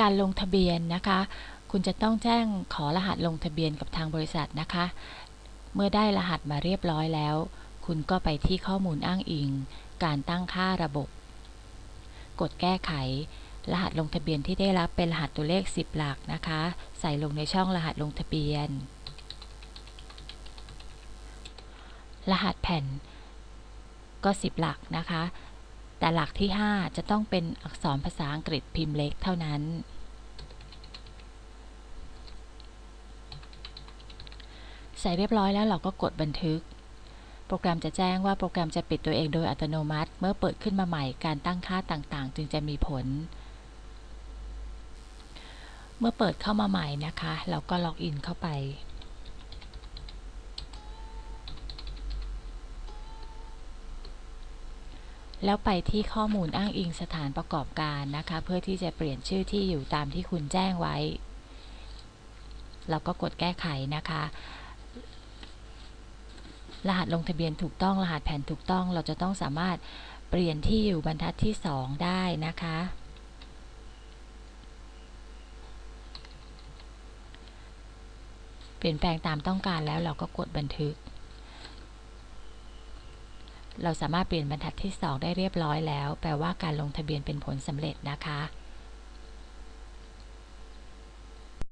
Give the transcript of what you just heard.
การลงทะเบียนนะคะ คุณจะต้องแจ้งขอรหัสลงทะเบียนกับทางบริษัทนะคะ เมื่อได้รหัสมาเรียบร้อยแล้ว คุณก็ไปที่ข้อมูลอ้างอิง การตั้งค่าระบบ กดแก้ไข รหัสลงทะเบียนที่ได้รับเป็นรหัสตัวเลข 10 หลักนะคะ ใส่ลงในช่องรหัสลงทะเบียน รหัสแผ่นก็ 10 หลักนะคะ แต่หลักที่ 5 จะต้องเป็นอักษรภาษาอังกฤษพิมพ์เล็กเท่านั้น ใส่เรียบร้อยแล้วเราก็กดบันทึก โปรแกรมจะแจ้งว่าโปรแกรมจะปิดตัวเองโดยอัตโนมัติ เมื่อเปิดขึ้นมาใหม่การตั้งค่าต่างๆ จึงจะมีผล เมื่อเปิดเข้ามาใหม่นะคะ เราก็ล็อกอินเข้าไป แล้วไปที่ข้อมูลอ้างอิงสถานประกอบการนะคะ เพื่อที่จะเปลี่ยนชื่อที่อยู่ตามที่คุณแจ้งไว้ เราก็กดแก้ไขนะคะ รหัสลงทะเบียนถูกต้องรหัสแผ่นถูกต้อง เราจะต้องสามารถเปลี่ยนที่อยู่บรรทัดที่ 2 ได้นะคะ เปลี่ยนแปลงตามต้องการแล้วเราก็กดบันทึก เราสามารถเปลี่ยนบรรทัดที่ 2 ได้เรียบร้อยแล้ว แปลว่าการลงทะเบียนเป็นผลสำเร็จนะคะ